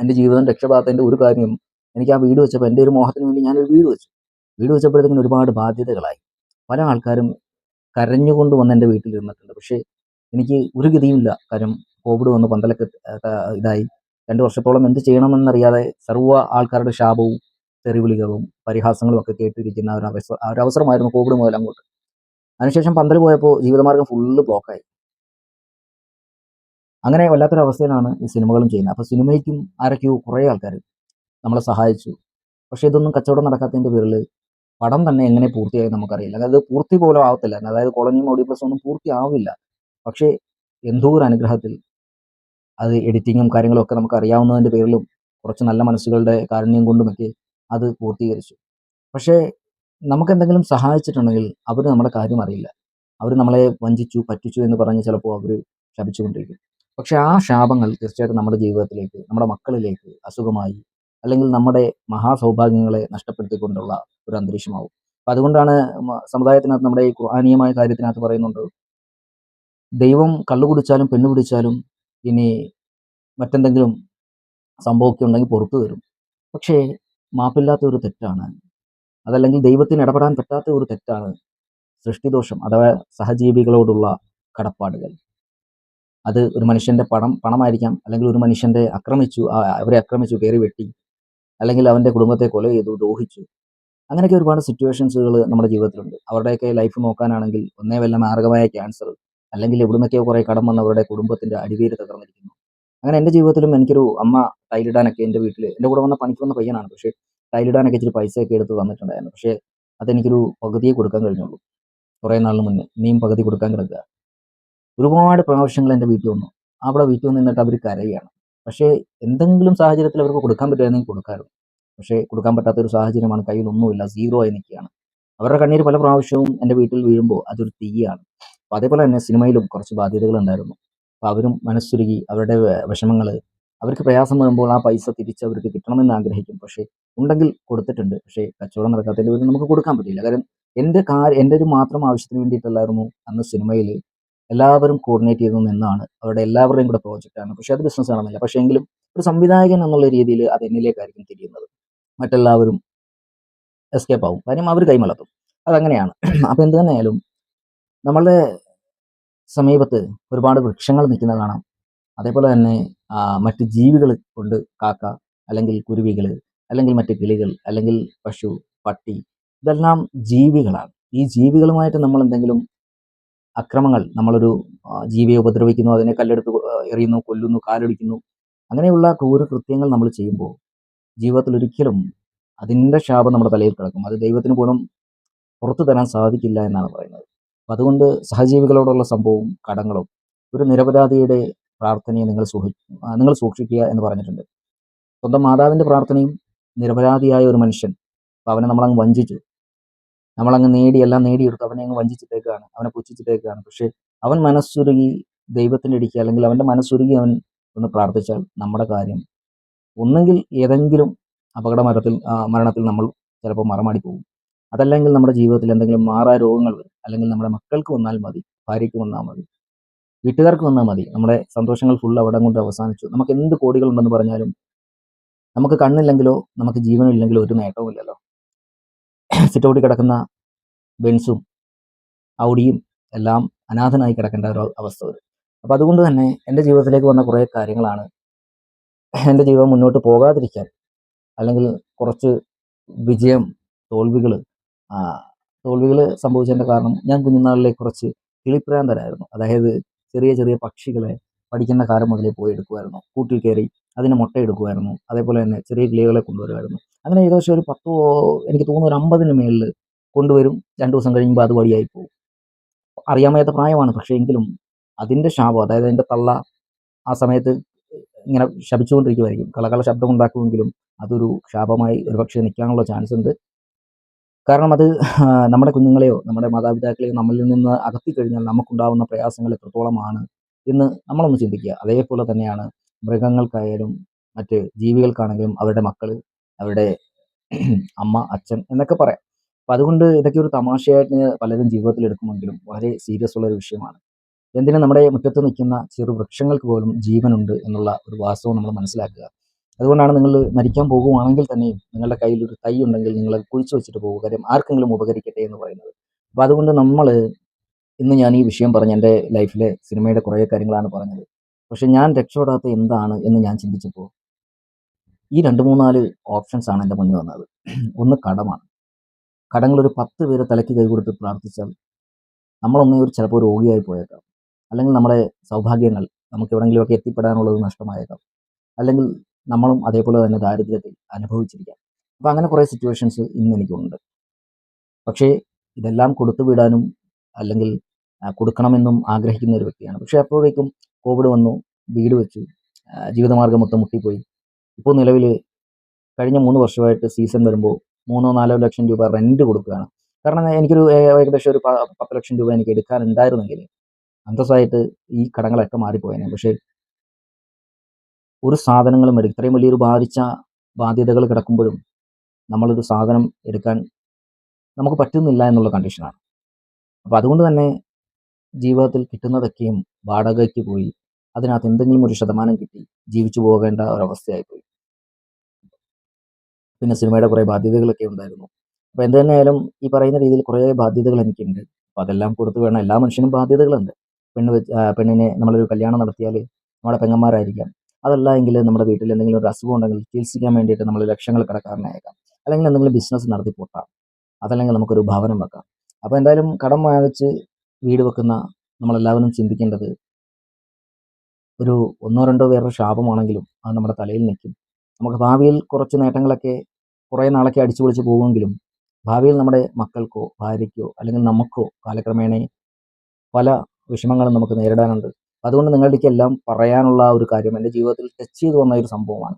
എന്റെ ജീവിതം രക്ഷപ്പെടാത്തതിന്റെ ഒരു കാര്യം എനിക്ക് ആ വീട് വെച്ചപ്പോൾ എന്റെ ഒരു മോഹത്തിന് വേണ്ടി ഞാനൊരു വീട് വെച്ചു. വീട് വെച്ചപ്പോഴത്തേക്കും ഒരുപാട് ബാധ്യതകളായി. പല ആൾക്കാരും കരഞ്ഞുകൊണ്ട് വന്ന് എന്റെ വീട്ടിൽ ഇരുന്നിട്ടുണ്ട്. പക്ഷേ എനിക്ക് ഒരു ഗതിയുമില്ല. കാര്യം കോവിഡ് വന്ന് പന്തലൊക്കെ ഇതായി. രണ്ട് വർഷത്തോളം എന്ത് ചെയ്യണമെന്നറിയാതെ സർവ ആൾക്കാരുടെ ശാപവും തെറിവിളികളും പരിഹാസങ്ങളും ഒക്കെ കേട്ടിരിക്കുന്ന ഒരു അവസ അവസരമായിരുന്നു കോവിഡ് മുതൽ അങ്ങോട്ട്. അതിനുശേഷം പന്തൽ പോയപ്പോൾ ജീവിതമാർഗം ഫുള്ള് ബ്ലോക്കായി അങ്ങനെ വല്ലാത്തൊരവസ്ഥയിലാണ് ഈ സിനിമകളും ചെയ്യുന്നത്. അപ്പോൾ സിനിമയ്ക്കും ആരൊക്കെയോ കുറേ ആൾക്കാർ നമ്മളെ സഹായിച്ചു. പക്ഷേ ഇതൊന്നും കച്ചവടം നടക്കാത്തതിന്റെ പേരിൽ പടം തന്നെ എങ്ങനെ പൂർത്തിയായി നമുക്കറിയില്ല. അതായത് പൂർത്തി പോലും ആവത്തില്ല. അതായത് കോളനി മൗഡി പ്ലസ് ഒന്നും പൂർത്തിയാവില്ല പക്ഷേ എന്തോ ഒരു അനുഗ്രഹത്തിൽ അത് എഡിറ്റിങ്ങും കാര്യങ്ങളും ഒക്കെ നമുക്ക് അറിയാവുന്നതിന്റെ പേരിലും കുറച്ച് നല്ല മനസ്സുകളുടെ കാരുണ്യം കൊണ്ടുമൊക്കെ അത് പൂർത്തീകരിച്ചു. പക്ഷേ നമുക്ക് എന്തെങ്കിലും സഹായിച്ചിട്ടുണ്ടെങ്കിൽ അവർ നമ്മുടെ കാര്യം അറിയില്ല. അവർ നമ്മളെ വഞ്ചിച്ചു പറ്റിച്ചു എന്ന് പറഞ്ഞ് ചിലപ്പോൾ അവർ ശപിച്ചുകൊണ്ടിരിക്കും. പക്ഷെ ആ ശാപങ്ങൾ തീർച്ചയായിട്ടും നമ്മുടെ ജീവിതത്തിലേക്ക് നമ്മുടെ മക്കളിലേക്ക് അസുഖമായി അല്ലെങ്കിൽ നമ്മുടെ മഹാസൗഭാഗ്യങ്ങളെ നഷ്ടപ്പെടുത്തിക്കൊണ്ടുള്ള ഒരു അന്തരീക്ഷമാവും. അപ്പം അതുകൊണ്ടാണ് സമുദായത്തിനകത്ത് നമ്മുടെ ഈ ഖുർആാനീയമായ കാര്യത്തിനകത്ത് പറയുന്നുണ്ട് ദൈവം കള്ളു കുടിച്ചാലും പെണ്ണു പിടിച്ചാലും ഇനി മറ്റെന്തെങ്കിലും സംഭവമൊക്കെ ഉണ്ടെങ്കിൽ പുറത്തു തരും. പക്ഷേ മാപ്പില്ലാത്ത ഒരു തെറ്റാണ്. അതല്ലെങ്കിൽ ദൈവത്തിന് ഇടപെടാൻ പറ്റാത്ത ഒരു തെറ്റാണ് സൃഷ്ടിദോഷം അഥവാ സഹജീവികളോടുള്ള കടപ്പാടുകൾ. അത് ഒരു മനുഷ്യന്റെ പണം പണമായിരിക്കാം. അല്ലെങ്കിൽ ഒരു മനുഷ്യന്റെ ആക്രമിച്ചു അവരെ ആക്രമിച്ചു കയറി വെട്ടി. അല്ലെങ്കിൽ അവന്റെ കുടുംബത്തെ കൊല ചെയ്തു ദ്രോഹിച്ചു അങ്ങനെയൊക്കെ ഒരുപാട് സിറ്റുവേഷൻസുകൾ നമ്മുടെ ജീവിതത്തിലുണ്ട്. അവരുടെയൊക്കെ ലൈഫ് നോക്കാനാണെങ്കിൽ ഒന്നേ വല്ല മാർഗമായ ക്യാൻസർ അല്ലെങ്കിൽ എവിടുന്നൊക്കെയോ കുറേ കടം വന്ന് അവരുടെ കുടുംബത്തിന്റെ അടിവേര് തകർന്നിരിക്കുന്നു. അങ്ങനെ എന്റെ ജീവിതത്തിലും എനിക്കൊരു അമ്മ ടൈലിടാനൊക്കെ എന്റെ വീട്ടിൽ എന്റെ കൂടെ വന്ന പണിക്ക് വന്ന പയ്യനാണ്. പക്ഷേ ടൈലിടാനൊക്കെ ഇച്ചിരി പൈസയൊക്കെ എടുത്ത് തന്നിട്ടുണ്ടായിരുന്നു. പക്ഷേ അതെനിക്കൊരു പകുതിയെ കൊടുക്കാൻ കഴിഞ്ഞുള്ളൂ. കുറേ നാളിന് മുന്നേ. ഇനിയും പകുതി കൊടുക്കാൻ കിടക്കുക. ഒരുപാട് പ്രാവശ്യങ്ങൾ എന്റെ വീട്ടിൽ വന്നു. അവിടെ വീട്ടിൽ നിന്നിട്ട് അവർ കരയാണ്. പക്ഷേ എന്തെങ്കിലും സാഹചര്യത്തിൽ അവർക്ക് കൊടുക്കാൻ പറ്റുമായിരുന്നെങ്കിൽ കൊടുക്കാമായിരുന്നു. പക്ഷേ കൊടുക്കാൻ പറ്റാത്ത ഒരു സാഹചര്യമാണ് കയ്യിൽ ഒന്നുമില്ല. സീറോ ആയി നിൽക്കുകയാണ്. അവരുടെ കണ്ണീര് പല പ്രാവശ്യവും എന്റെ വീട്ടിൽ വീഴുമ്പോൾ അതൊരു തീയാണ്. അപ്പോൾ അതേപോലെ തന്നെ സിനിമയിലും കുറച്ച് ബാധ്യതകൾ ഉണ്ടായിരുന്നു. അപ്പോൾ അവരും മനസ്സുരുകി അവരുടെ വിഷമങ്ങൾ അവർക്ക് പ്രയാസം വരുമ്പോൾ ആ പൈസ തിരിച്ച് അവർക്ക് കിട്ടണമെന്ന് ആഗ്രഹിക്കും. പക്ഷേ ഉണ്ടെങ്കിൽ കൊടുത്തിട്ടുണ്ട്. പക്ഷേ കച്ചവടം നടക്കാത്തതിന്റെ പേരിൽ നമുക്ക് കൊടുക്കാൻ പറ്റില്ല. കാരണം എന്റെ കാര്യം എന്റെ ഒരു മാത്രം ആവശ്യത്തിന് വേണ്ടിയിട്ടല്ലായിരുന്നു അന്ന് സിനിമയിൽ എല്ലാവരും കോർഡിനേറ്റ് ചെയ്തു നിന്നാണ്. അവരുടെ എല്ലാവരുടെയും കൂടെ പ്രോജക്റ്റ് ആണ്. പക്ഷെ അത് ബിസിനസ് ആണെന്നില്ല. പക്ഷേ എങ്കിലും ഒരു സംവിധായകൻ എന്നുള്ള രീതിയിൽ അത് എന്നിലേക്കായിരിക്കും തിരിയുന്നത്. മറ്റെല്ലാവരും എസ്കേപ്പ് ആവും. കാര്യം അവർ കൈമലത്തും. അതങ്ങനെയാണ്. അപ്പം എന്ത് തന്നെയായാലും നമ്മളുടെ സമീപത്ത് ഒരുപാട് വൃക്ഷങ്ങൾ നിൽക്കുന്നത് കാണാം. അതേപോലെ തന്നെ മറ്റ് ജീവികൾ കൊണ്ട് കാക്ക അല്ലെങ്കിൽ കുരുവികൾ അല്ലെങ്കിൽ മറ്റ് കിളികൾ അല്ലെങ്കിൽ പശു പട്ടി ഇതെല്ലാം ജീവികളാണ്. ഈ ജീവികളുമായിട്ട് നമ്മൾ എന്തെങ്കിലും അക്രമങ്ങൾ നമ്മളൊരു ജീവിയെ ഉപദ്രവിക്കുന്നു അതിനെ കല്ലെടുത്ത് എറിയുന്നു കൊല്ലുന്നു കാലൊടിക്കുന്നു അങ്ങനെയുള്ള ക്രൂര കൃത്യങ്ങൾ നമ്മൾ ചെയ്യുമ്പോൾ ജീവിതത്തിൽ ഒരിക്കലും അതിന്റെ ശാപം നമ്മുടെ തലയിൽ കിടക്കും. അത് ദൈവത്തിന് പോലും പുറത്തു തരാൻ സാധിക്കില്ല എന്നാണ് പറയുന്നത്. അപ്പം അതുകൊണ്ട് സഹജീവികളോടുള്ള സംഭവവും കടങ്ങളും ഒരു നിരപരാധിയുടെ പ്രാർത്ഥനയെ നിങ്ങൾ സൂക്ഷി നിങ്ങൾ സൂക്ഷിക്കുക എന്ന് പറഞ്ഞിട്ടുണ്ട്. സ്വന്തം മാതാവിന്റെ പ്രാർത്ഥനയും നിരപരാധിയായ ഒരു മനുഷ്യൻ അപ്പം അവനെ നമ്മളങ്ങ് വഞ്ചിച്ചു. നമ്മളങ്ങ് നേടി എല്ലാം നേടിയെടുത്തു അവനെ അങ്ങ് വഞ്ചിച്ചിട്ടേക്കാണ് അവനെ പുച്ഛിച്ചിട്ടേക്കാണ്. പക്ഷേ അവൻ മനസ്സുരുകി ദൈവത്തിന്റെ ഇടിക്കുക അല്ലെങ്കിൽ അവന്റെ മനസ്സുരുകി അവൻ ഒന്ന് പ്രാർത്ഥിച്ചാൽ നമ്മുടെ കാര്യം ഒന്നെങ്കിൽ ഏതെങ്കിലും അപകട മരത്തിൽ മരണത്തിൽ നമ്മൾ ചിലപ്പോൾ മറമാടി പോകും. അതല്ലെങ്കിൽ നമ്മുടെ ജീവിതത്തിൽ എന്തെങ്കിലും മാറാ രോഗങ്ങൾ വരും. അല്ലെങ്കിൽ നമ്മുടെ മക്കൾക്ക് വന്നാൽ മതി ഭാര്യയ്ക്ക് വന്നാൽ മതി വീട്ടുകാർക്ക് വന്നാൽ മതി. നമ്മുടെ സന്തോഷങ്ങൾ ഫുൾ അവിടെ കൊണ്ട് അവസാനിച്ചു. നമുക്ക് എന്ത് കോടികളുണ്ടെന്ന് പറഞ്ഞാലും നമുക്ക് കണ്ണില്ലെങ്കിലോ നമുക്ക് ജീവനില്ലെങ്കിലോ ഒരു നേട്ടവുമില്ലല്ലോ. <clears throat> സിറ്റൗട്ടിൽ കിടക്കുന്ന ബെൻസും ഔഡിയും എല്ലാം അനാഥനായി കിടക്കേണ്ട ഒരു അവസ്ഥ വരും. അപ്പോൾ അതുകൊണ്ട് തന്നെ എന്റെ ജീവിതത്തിലേക്ക് വന്ന കുറേ കാര്യങ്ങളാണ് എന്റെ ജീവിതം മുന്നോട്ട് പോകാതിരിക്കാൻ അല്ലെങ്കിൽ കുറച്ച് വിജയം തോൽവികൾ തോൽവികൾ സംഭവിച്ചതിന്റെ കാരണം ഞാൻ കുഞ്ഞുനാളിലെ കുറച്ച് കിളിപ്രാന്തരായിരുന്നു. അതായത് ചെറിയ ചെറിയ പക്ഷികളെ പഠിക്കുന്ന കാലം മുതലേ പോയി എടുക്കുമായിരുന്നു കൂട്ടിൽ കയറി അതിന് മുട്ട എടുക്കുമായിരുന്നു അതേപോലെ തന്നെ ചെറിയ കിളികളെ കൊണ്ടുവരുമായിരുന്നു അങ്ങനെ ഏകദേശം ഒരു പത്തോ എനിക്ക് തോന്നുന്നു ഒരു അമ്പതിന് മേളിൽ കൊണ്ടുവരും. രണ്ട് ദിവസം കഴിയുമ്പോൾ അത് വഴിയായി പോകും. അറിയാൻ പ്രായമാണ് പക്ഷേ എങ്കിലും അതിന്റെ ശാപം അതായത് അതിന്റെ തള്ള ആ സമയത്ത് ഇങ്ങനെ ശപിച്ചുകൊണ്ടിരിക്കുമായിരിക്കും കളകള ശബ്ദം ഉണ്ടാക്കുമെങ്കിലും അതൊരു ശാപമായി ഒരുപക്ഷെ നിൽക്കാനുള്ള ചാൻസ് ഉണ്ട്. കാരണം അത് നമ്മുടെ കുഞ്ഞുങ്ങളെയോ നമ്മുടെ മാതാപിതാക്കളെയോ നമ്മളിൽ നിന്ന് അകത്തി കഴിഞ്ഞാൽ നമുക്കുണ്ടാകുന്ന പ്രയാസങ്ങൾ എത്രത്തോളമാണ് എന്ന് നമ്മളൊന്ന് ചിന്തിക്കുക. അതേപോലെ തന്നെയാണ് മൃഗങ്ങൾക്കായാലും മറ്റ് ജീവികൾക്കാണെങ്കിലും അവരുടെ മക്കൾ അവരുടെ അമ്മ അച്ഛൻ എന്നൊക്കെ പറയാം. അപ്പം അതുകൊണ്ട് ഇതൊക്കെ ഒരു തമാശയായിട്ട് പലരും ജീവിതത്തിൽ എടുക്കുമെങ്കിലും വളരെ സീരിയസ് ഉള്ള ഒരു വിഷയമാണ്. എന്തിനും നമ്മുടെ മുറ്റത്ത് നിൽക്കുന്ന ചെറു വൃക്ഷങ്ങൾക്ക് പോലും ജീവനുണ്ട് എന്നുള്ള ഒരു വാസ്തവം നമ്മൾ മനസ്സിലാക്കുക. അതുകൊണ്ടാണ് നിങ്ങൾ മരിക്കാൻ പോകുവാണെങ്കിൽ തന്നെയും നിങ്ങളുടെ കയ്യിൽ ഒരു തൈ ഉണ്ടെങ്കിൽ നിങ്ങൾ കുഴിച്ചു വെച്ചിട്ട് പോകുക കാര്യം ആർക്കെങ്കിലും ഉപകരിക്കട്ടെ എന്ന് പറയുന്നത്. അപ്പം അതുകൊണ്ട് നമ്മൾ ഇന്ന് ഞാൻ ഈ വിഷയം പറഞ്ഞ എന്റെ ലൈഫിലെ സിനിമയുടെ കുറേ കാര്യങ്ങളാണ് പറഞ്ഞത്. പക്ഷെ ഞാൻ രക്ഷപ്പെടാത്ത എന്താണ് എന്ന് ഞാൻ ചിന്തിച്ചപ്പോൾ ഈ രണ്ട് മൂന്നാൽ ഓപ്ഷൻസ് ആണ് എന്റെ മുന്നിൽ വന്നത്. ഒന്ന് കടമാണ്. കടങ്ങൾ ഒരു പത്ത് പേരെ തലയ്ക്ക് കൈ കൊടുത്ത് പ്രാർത്ഥിച്ചാൽ നമ്മളൊന്നേ ഒരു ചിലപ്പോൾ രോഗിയായി പോയേക്കാം. അല്ലെങ്കിൽ നമ്മുടെ സൗഭാഗ്യങ്ങൾ നമുക്ക് എവിടെയെങ്കിലുമൊക്കെ എത്തിപ്പെടാനുള്ളത് നഷ്ടമായേക്കാം. അല്ലെങ്കിൽ നമ്മളും അതേപോലെ തന്നെ ദാരിദ്ര്യത്തിൽ അനുഭവിച്ചിരിക്കാം. അപ്പോൾ അങ്ങനെ കുറേ സിറ്റുവേഷൻസ് ഇന്ന് എനിക്കുണ്ട്. പക്ഷേ ഇതെല്ലാം കൊടുത്തു വിടാനും അല്ലെങ്കിൽ കൊടുക്കണമെന്നും ആഗ്രഹിക്കുന്ന ഒരു വ്യക്തിയാണ്. പക്ഷേ അപ്പോഴേക്കും കോവിഡ് വന്നു വീട് വെച്ചു ജീവിതമാർഗം മൊത്തം മുട്ടിപ്പോയി. ഇപ്പോൾ നിലവിൽ കഴിഞ്ഞ മൂന്ന് വർഷമായിട്ട് സീസൺ വരുമ്പോൾ മൂന്നോ നാലോ ലക്ഷം രൂപ റെന്റ് കൊടുക്കുകയാണ്. കാരണം എനിക്കൊരു ഏകദേശം ഒരു പത്ത് ലക്ഷം രൂപ എനിക്ക് എടുക്കാനുണ്ടായിരുന്നെങ്കിൽ അന്തസ്സായിട്ട് ഈ കടങ്ങളൊക്കെ മാറിപ്പോയേനെ. പക്ഷേ ഒരു സാധനങ്ങളും എടുക്കും ഇത്രയും വലിയൊരു ബാധിച്ച ബാധ്യതകൾ കിടക്കുമ്പോഴും നമ്മളൊരു സാധനം എടുക്കാൻ നമുക്ക് പറ്റുന്നില്ല എന്നുള്ള കണ്ടീഷനാണ് അപ്പോൾ അതുകൊണ്ട് തന്നെ ജീവിതത്തിൽ കിട്ടുന്നതൊക്കെയും വാടകയ്ക്ക് പോയി. അതിനകത്ത് എന്തെങ്കിലും ഒരു ശതമാനം കിട്ടി. ജീവിച്ചു പോകേണ്ട ഒരവസ്ഥയായിപ്പോയി പിന്നെ സിനിമയുടെ കുറേ ബാധ്യതകളൊക്കെ ഉണ്ടായിരുന്നു. അപ്പോൾ എന്ത് തന്നെയായാലും ഈ പറയുന്ന രീതിയിൽ കുറേ ബാധ്യതകൾ എനിക്കുണ്ട്. അപ്പോൾ അതെല്ലാം കൊടുത്തു വേണം. എല്ലാ മനുഷ്യനും ബാധ്യതകളുണ്ട്. പെണ്ണ് വെച്ച് പെണ്ണിനെ നമ്മളൊരു കല്യാണം നടത്തിയാൽ നമ്മുടെ പെങ്ങന്മാരായിരിക്കാം. അതല്ല എങ്കിൽ നമ്മുടെ വീട്ടിൽ എന്തെങ്കിലും ഒരു അസുഖം ഉണ്ടെങ്കിൽ ചികിത്സിക്കാൻ വേണ്ടിയിട്ട് നമ്മൾ ലക്ഷങ്ങൾ കടക്കാരനായേക്കാം. അല്ലെങ്കിൽ എന്തെങ്കിലും ബിസിനസ് നടത്തി പോട്ടാം അതല്ലെങ്കിൽ നമുക്കൊരു ഭവനം വെക്കാം. അപ്പോൾ എന്തായാലും കടം വാങ്ങിച്ച് വീട് വെക്കുന്ന നമ്മളെല്ലാവരും ചിന്തിക്കേണ്ടത് ഒരു ഒന്നോ രണ്ടോ പേരുടെ ശാപമാണെങ്കിലും അത് നമ്മുടെ തലയിൽ നിൽക്കും. നമുക്ക് ഭാവിയിൽ കുറച്ച് നേട്ടങ്ങളൊക്കെ കുറേ നാളൊക്കെ അടിച്ചു പൊളിച്ച് പോകുമെങ്കിലും ഭാവിയിൽ നമ്മുടെ മക്കൾക്കോ ഭാര്യയ്ക്കോ അല്ലെങ്കിൽ നമുക്കോ കാലക്രമേണ പല വിഷമങ്ങളും നമുക്ക് നേരിടാനുണ്ട്. അതുകൊണ്ട് നിങ്ങളുടെ എല്ലാം പറയാനുള്ള ഒരു കാര്യം എന്റെ ജീവിതത്തിൽ ടച്ച് ചെയ്തു വന്ന ഒരു സംഭവമാണ്.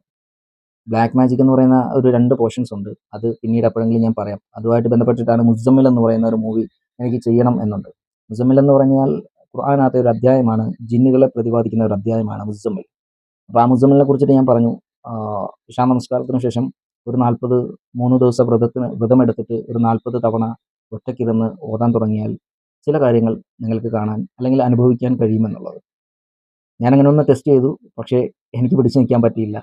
ബ്ലാക്ക് മാജിക് എന്ന് പറയുന്ന ഒരു രണ്ട് പോർഷൻസ് ഉണ്ട്. അത് പിന്നീട് എപ്പോഴെങ്കിലും ഞാൻ പറയാം. അതുമായിട്ട് ബന്ധപ്പെട്ടിട്ടാണ് മുസമ്മിൽ എന്ന് പറയുന്ന ഒരു മൂവി എനിക്ക് ചെയ്യണം എന്നുണ്ട്. മുസമ്മിൽ എന്ന് പറഞ്ഞാൽ ഖുർആാനകത്തെ ഒരു അധ്യായമാണ്. ജിന്നുകളെ പ്രതിപാദിക്കുന്ന ഒരു അധ്യായമാണ് മുസമ്മിൽ. അപ്പോൾ ആ മുസമ്മിലിനെ കുറിച്ചിട്ട് ഞാൻ പറഞ്ഞു. ഇഷാ നമസ്കാരത്തിന് ശേഷം ഒരു നാൽപ്പത് മൂന്ന് ദിവസം വ്രതത്തിന് വ്രതമെടുത്തിട്ട് ഒരു നാൽപ്പത് തവണ ഒറ്റയ്ക്കിരുന്ന് ഓതാൻ തുടങ്ങിയാൽ ചില കാര്യങ്ങൾ നിങ്ങൾക്ക് കാണാൻ അല്ലെങ്കിൽ അനുഭവിക്കാൻ കഴിയുമെന്നുള്ളത്. ഞാനങ്ങനെ ഒന്ന് ടെസ്റ്റ് ചെയ്തു. പക്ഷേ എനിക്ക് പിടിച്ചു നിൽക്കാൻ പറ്റിയില്ല.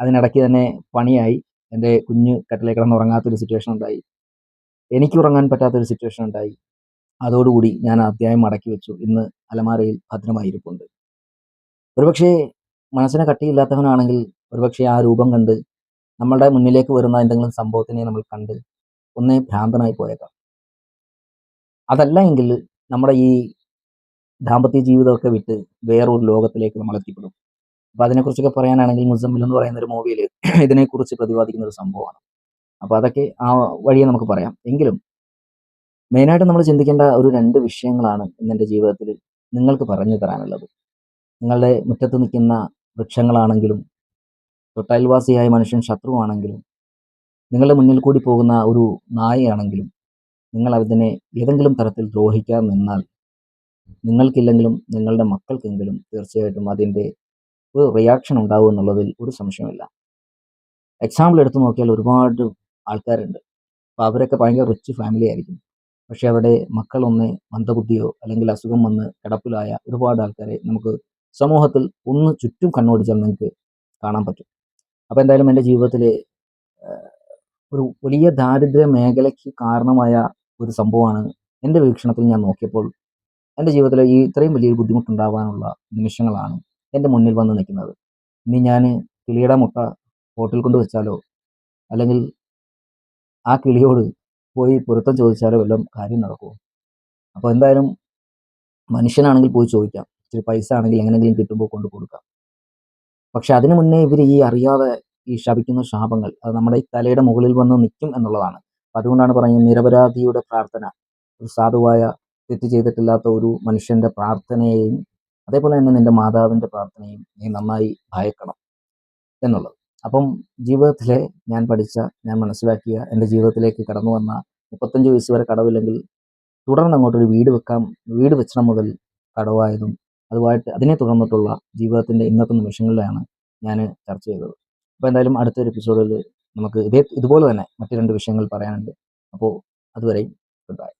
അതിനിടയ്ക്ക് തന്നെ പണിയായി. എന്റെ കുഞ്ഞ് കട്ടിലേ കിടന്ന് ഉറങ്ങാത്തൊരു സിറ്റുവേഷൻ ഉണ്ടായി. എനിക്ക് ഉറങ്ങാൻ പറ്റാത്തൊരു സിറ്റുവേഷൻ ഉണ്ടായി. അതോടുകൂടി ഞാൻ അധ്യായം മടക്കി വെച്ചു. ഇന്ന് അലമാരയിൽ ഭദ്രമായിരിപ്പുണ്ട്. ഒരുപക്ഷെ മനസ്സിന് കട്ടിയില്ലാത്തവനാണെങ്കിൽ ഒരുപക്ഷെ ആ രൂപം കണ്ട് നമ്മളുടെ മുന്നിലേക്ക് വരുന്ന എന്തെങ്കിലും സംഭവത്തിനെ നമ്മൾ കണ്ട് ഒന്നേ ഭ്രാന്തനായി പോയേക്കാം. അതല്ല എങ്കിൽ നമ്മുടെ ഈ ദാമ്പത്യ ജീവിതമൊക്കെ വിട്ട് വേറൊരു ലോകത്തിലേക്ക് നമ്മൾ എത്തിപ്പെടും. അപ്പോൾ അതിനെക്കുറിച്ചൊക്കെ പറയാനാണെങ്കിൽ മുസമ്മിൽ എന്ന് പറയുന്ന ഒരു മൂവിയിൽ ഇതിനെക്കുറിച്ച് പ്രതിപാദിക്കുന്ന ഒരു സംഭവമാണ്. അപ്പോൾ അതൊക്കെ ആ വഴിയെ നമുക്ക് പറയാം. എങ്കിലും മെയിനായിട്ട് നമ്മൾ ചിന്തിക്കേണ്ട ഒരു രണ്ട് വിഷയങ്ങളാണ് ഇന്നെന്റെ ജീവിതത്തിൽ നിങ്ങൾക്ക് പറഞ്ഞു തരാനുള്ളത്. നിങ്ങളുടെ മുറ്റത്ത് നിൽക്കുന്ന വൃക്ഷങ്ങളാണെങ്കിലും തൊട്ടയൽവാസിയായ മനുഷ്യൻ ശത്രുവാണെങ്കിലും നിങ്ങളുടെ മുന്നിൽ കൂടി പോകുന്ന ഒരു നായയാണെങ്കിലും നിങ്ങൾ അതിനെ ഏതെങ്കിലും തരത്തിൽ ദ്രോഹിക്കാൻ നിന്നാൽ നിങ്ങൾക്കില്ലെങ്കിലും നിങ്ങളുടെ മക്കൾക്കെങ്കിലും തീർച്ചയായിട്ടും അതിന്റെ ഒരു റിയാക്ഷൻ ഉണ്ടാവും എന്നുള്ളതിൽ ഒരു സംശയമില്ല എക്സാമ്പിൾ എടുത്തു നോക്കിയാൽ ഒരുപാട് ആൾക്കാരുണ്ട്. അപ്പോൾ അവരൊക്കെ ഭയങ്കര റിച്ച് ഫാമിലി ആയിരിക്കും. പക്ഷേ അവിടെ മക്കളൊന്ന് മന്ദബുദ്ധിയോ അല്ലെങ്കിൽ അസുഖം വന്ന് കിടപ്പിലായ ഒരുപാട് ആൾക്കാരെ നമുക്ക് സമൂഹത്തിൽ ഒന്ന് ചുറ്റും കണ്ണോടിച്ചാൽ നിങ്ങൾക്ക് കാണാൻ പറ്റും. അപ്പോൾ എന്തായാലും എന്റെ ജീവിതത്തിൽ ഒരു വലിയ ദാരിദ്ര്യ മേഖലയ്ക്ക് കാരണമായ ഒരു സംഭവമാണ് എന്റെ വീക്ഷണത്തിൽ ഞാൻ നോക്കിയപ്പോൾ എന്റെ ജീവിതത്തിൽ ഈ ഇത്രയും വലിയൊരു ബുദ്ധിമുട്ടുണ്ടാവാനുള്ള നിമിഷങ്ങളാണ് എന്റെ മുന്നിൽ വന്ന് നിൽക്കുന്നത്. ഇനി ഞാൻ കിളിയുടെ മുട്ട ഹോട്ടലിൽ കൊണ്ട് വെച്ചാലോ? അല്ലെങ്കിൽ ആ കിളിയോട് പോയി പൊരുത്തം ചോദിച്ചാലോ വല്ലതും കാര്യം നടക്കുമോ അപ്പോൾ എന്തായാലും മനുഷ്യനാണെങ്കിൽ പോയി ചോദിക്കാം. ഇച്ചിരി പൈസ ആണെങ്കിൽ എങ്ങനെയെങ്കിലും കിട്ടുമ്പോൾ കൊണ്ട് കൊടുക്കാം. പക്ഷെ അതിനു മുന്നേ ഇവർ ഈ അറിയാതെ ഈ ശപിക്കുന്ന ശാപങ്ങൾ അത് നമ്മുടെ ഈ തലയുടെ മുകളിൽ വന്ന് നിൽക്കും എന്നുള്ളതാണ്. അപ്പം അതുകൊണ്ടാണ് പറയുന്നത് നിരപരാധിയുടെ പ്രാർത്ഥന. ഒരു സാധുവായ തെറ്റ് ചെയ്തിട്ടില്ലാത്ത ഒരു മനുഷ്യന്റെ പ്രാർത്ഥനയെയും അതേപോലെ തന്നെ നിന്റെ മാതാവിന്റെ പ്രാർത്ഥനയും നീ നന്നായി ഭയക്കണം എന്നുള്ളത്. അപ്പം ജീവിതത്തിലെ ഞാൻ പഠിച്ച ഞാൻ മനസ്സിലാക്കിയ എന്റെ ജീവിതത്തിലേക്ക് കടന്നു വന്ന മുപ്പത്തഞ്ച് വയസ്സ് വരെ കടവില്ലെങ്കിൽ തുടർന്ന് അങ്ങോട്ടൊരു വീട് വെക്കാം വീട് വെച്ചണം മുതൽ കടവായതും അതുമായിട്ട് അതിനെ തുടർന്നിട്ടുള്ള ജീവിതത്തിന്റെ ഇന്നത്തെ നിമിഷങ്ങളിലാണ് ഞാൻ ചർച്ച ചെയ്തത്. അപ്പോൾ എന്തായാലും അടുത്തൊരു എപ്പിസോഡിൽ നമുക്ക് ഇതേ ഇതുപോലെ തന്നെ മറ്റു രണ്ട് വിഷയങ്ങൾ പറയാനുണ്ട്. അപ്പോൾ അതുവരെയും ഗുഡ് ബൈ.